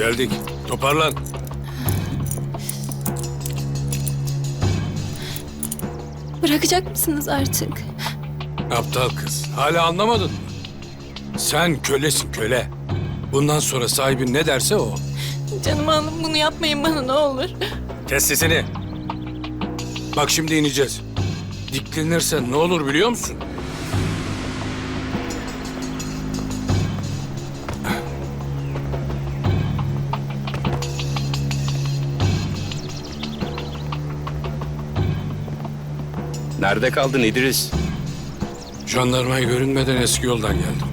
Geldik. Toparlan. Bırakacak mısınız artık? Aptal kız. Hala anlamadın mı? Sen kölesin köle. Bundan sonra sahibin ne derse o. Canım hanım bunu yapmayın bana ne olur. Kes sesini. Bak şimdi ineceğiz. Diklenirsen ne olur biliyor musun? Nerede kaldın İdris? Jandarmayı görünmeden eski yoldan geldim.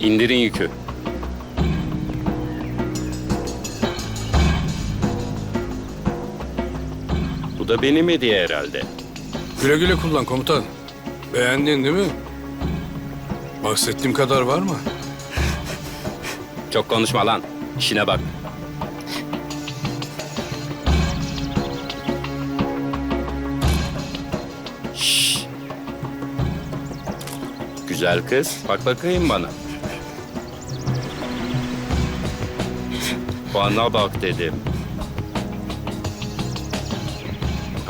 İndirin yükü. Bu da benim hediye herhalde. Güle güle kullan komutan. Beğendin değil mi? Bahsettiğim kadar var mı? Çok konuşma lan. İşine bak. Güzel kız, bak bakayım bana. Bana bak dedim.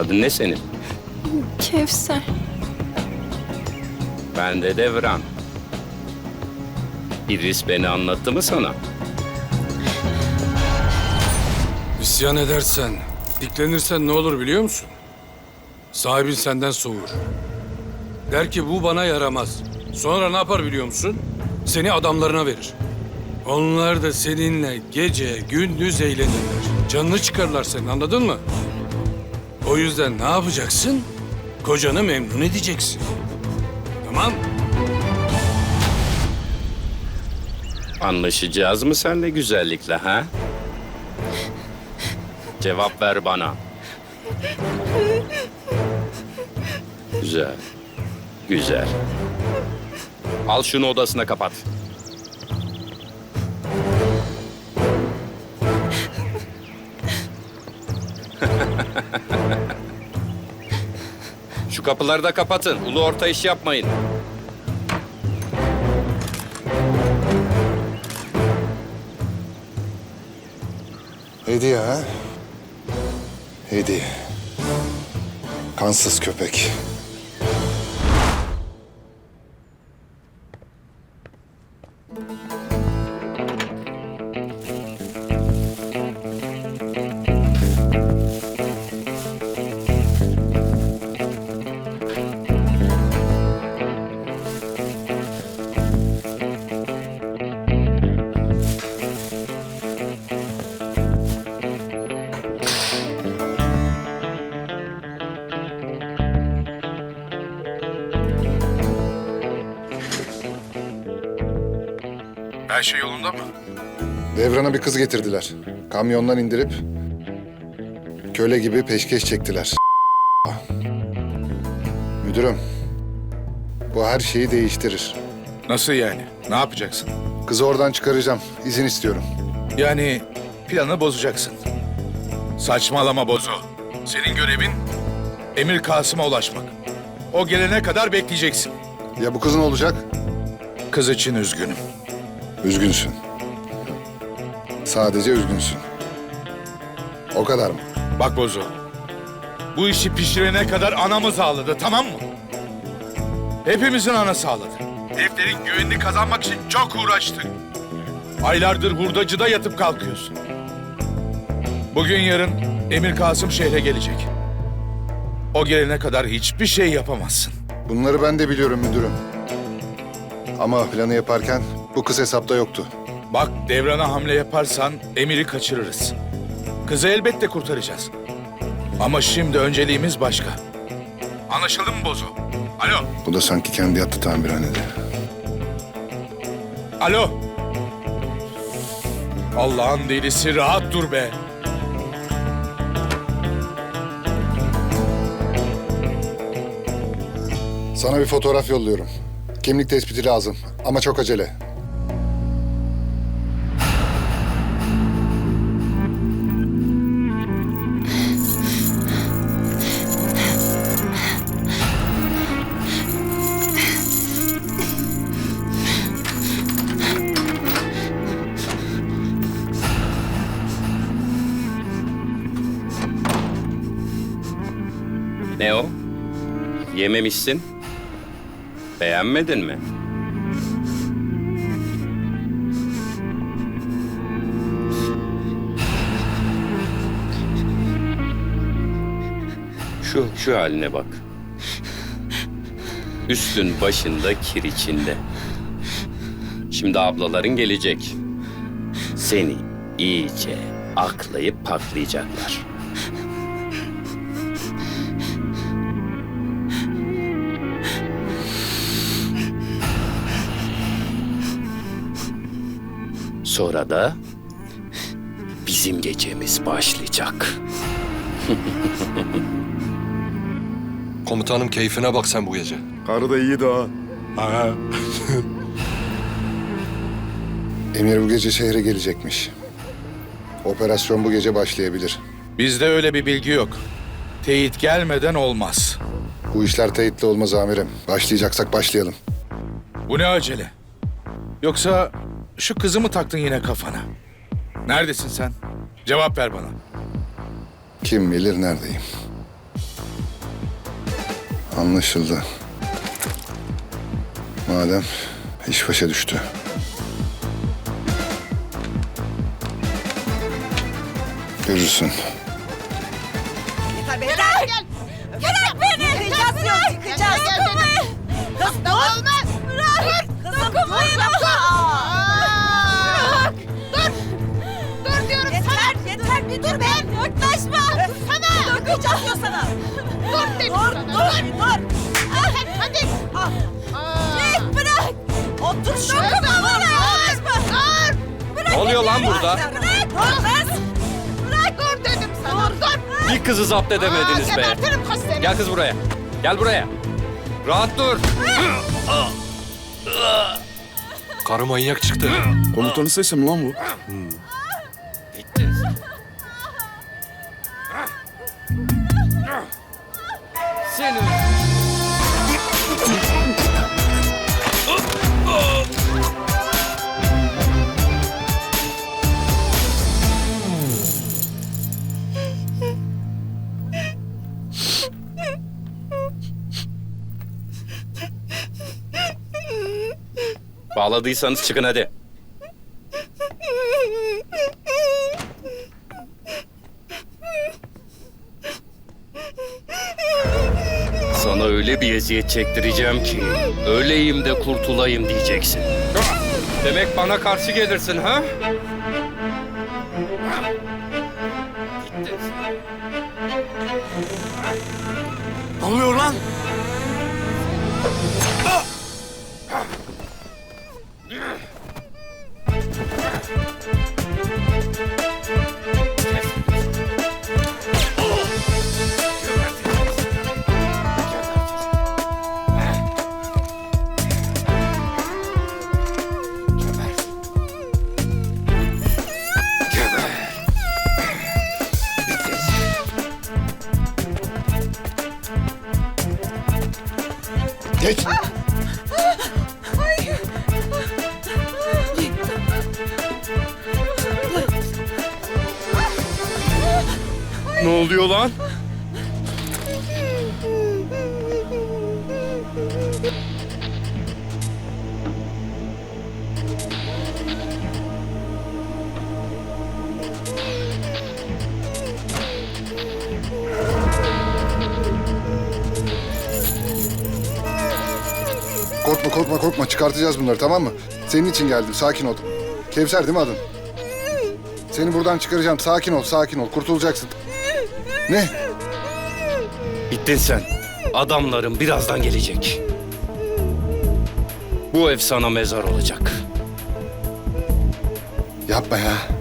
Adın ne senin? Kevser. Ben de Devran. İdris beni anlattı mı sana? İsyan edersen, diklenirsen ne olur biliyor musun? Sahibin senden soğur. Der ki bu bana yaramaz. Sonra ne yapar biliyor musun? Seni adamlarına verir. Onlar da seninle gece gündüz eğlenirler. Canını çıkarırlar senin anladın mı? O yüzden ne yapacaksın? Kocanı memnun edeceksin. Tamam? Anlaşacağız mı senle güzellikle ha? Cevap ver bana. Güzel. Güzel. Al şunu odasına kapat. Şu kapıları da kapatın. Ulu orta iş yapmayın. Hediye ha? Hediye. Kansız köpek. Her şey yolunda mı? Devran'a bir kız getirdiler. Kamyondan indirip köle gibi peşkeş çektiler. Müdürüm, bu her şeyi değiştirir. Nasıl yani? Ne yapacaksın? Kızı oradan çıkaracağım. İzin istiyorum. Yani planı bozacaksın. Saçmalama Bozo. Senin görevin Emir Kasım'a ulaşmak. O gelene kadar bekleyeceksin. Ya bu kızın olacak? Kız için üzgünüm. Üzgünsün. Sadece üzgünsün. O kadar mı? Bak Bozo. Bu işi pişirene kadar anamız ağladı tamam mı? Hepimizin anası ağladı. Heriflerin güvenini kazanmak için çok uğraştık. Aylardır hurdacıda yatıp kalkıyorsun. Bugün yarın Emir Kasım şehre gelecek. O gelene kadar hiçbir şey yapamazsın. Bunları ben de biliyorum müdürüm. Ama planı yaparken bu kız hesapta yoktu. Bak devrana hamle yaparsan Emir'i kaçırırız. Kızı elbette kurtaracağız. Ama şimdi önceliğimiz başka. Anlaşıldı mı Bozo? Alo, Bu da sanki kendi yattı tamirhanede. alo. Allah'ın delisi rahat dur be. Sana bir fotoğraf yolluyorum. Kimlik tespiti lazım ama çok acele. Yememişsin. Beğenmedin mi? Şu, şu haline bak. Üstün başında kir içinde. Şimdi ablaların gelecek. Seni iyice aklayıp paklayacaklar. Sonra da bizim gecemiz başlayacak. Komutanım keyfine bak sen bu gece. Karı da iyiydi ha. Emir bu gece şehre gelecekmiş. Operasyon bu gece başlayabilir. Bizde öyle bir bilgi yok. Teyit gelmeden olmaz. Bu işler teyitli olmaz amirim. Başlayacaksak başlayalım. Bu ne acele? Yoksa şu kızı mı taktın yine kafana? Neredesin sen? Cevap ver bana. Kim bilir neredeyim. Anlaşıldı. Madem iş başa düştü. Görürsün. Bırak! Bırak beni! Yıkacağız yok, yıkacağız. Dokunmayın! Olmaz! Dur! Dur, dur! Hadi, hadi! Çek, bırak! Otur şurada! Yaklaşma! Dur! Bırak! Ne oluyor lan burada? Bırak! Dur kız! Bırak! Dur dedim sana! Dur! Bir kızı zapt edemediniz Aa, be. gebertirim kız seni. Gel kız buraya. Gel buraya. Rahat dur. Karı manyak çıktı. Komutanın sesi mi lan bu? Seni. Bağladıysanız çıkın hadi. Sana öyle bir eziyet çektireceğim ki öleyim de kurtulayım diyeceksin. Demek bana karşı gelirsin ha? Ne oluyor lan? Geç. Ne oluyor lan? Korkma çıkartacağız bunları tamam mı? Senin için geldim sakin ol. Kevser değil mi adın? Seni buradan çıkaracağım sakin ol sakin ol kurtulacaksın. Ne? Bittin sen. Adamların birazdan gelecek. Bu ev sana mezar olacak. Yapma ya.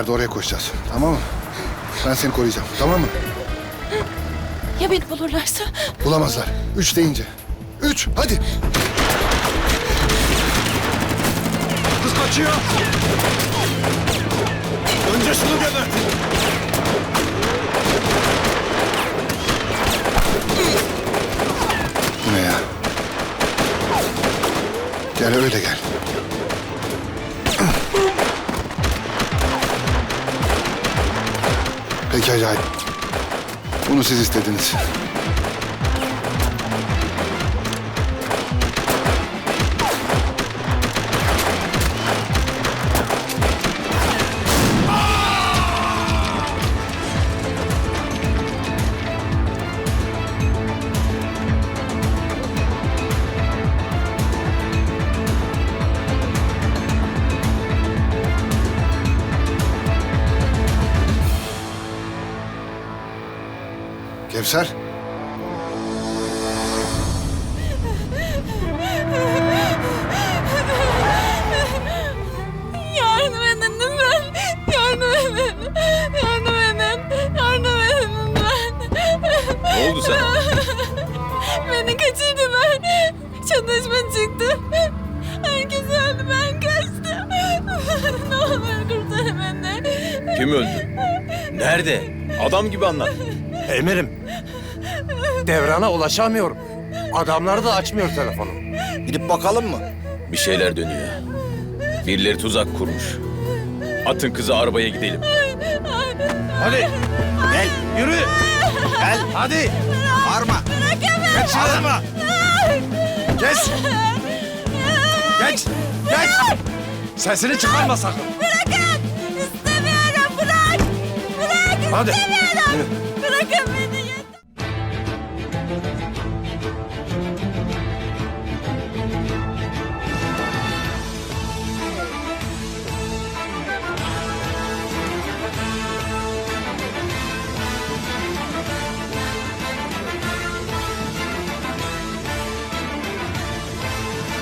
İleride oraya koşacağız. Tamam mı? Ben seni koruyacağım. Tamam mı? Ya beni bulurlarsa? Bulamazlar. Üç deyince. üç, hadi. Kız kaçıyor. Önce şunu gebertin. Bu ne ya? Gel öyle gel. Peki acayip. Bunu siz istediniz. Kevser. Yardım edin lütfen. Yardım edin. Yardım edin. Yardım edin lütfen. Ne oldu sana? Beni kaçırdılar. Çatışma çıktı. Herkes öldü ben kaçtım. ne olur kurtar beni. Kim öldü? Nerede? Adam gibi anlat. Emirim. Devran'a ulaşamıyorum. Adamları da açmıyor telefonu. Gidip bakalım mı? Bir şeyler dönüyor. Birileri tuzak kurmuş. Atın kızı arabaya gidelim. Hadi. Gel yürü. Gel hadi. Bağırma. Geç Bağırma. Geç. Geç. Geç. Sesini çıkarma sakın. İstemiyorum bırak. Bırak Hadi. istemiyorum. Yürü.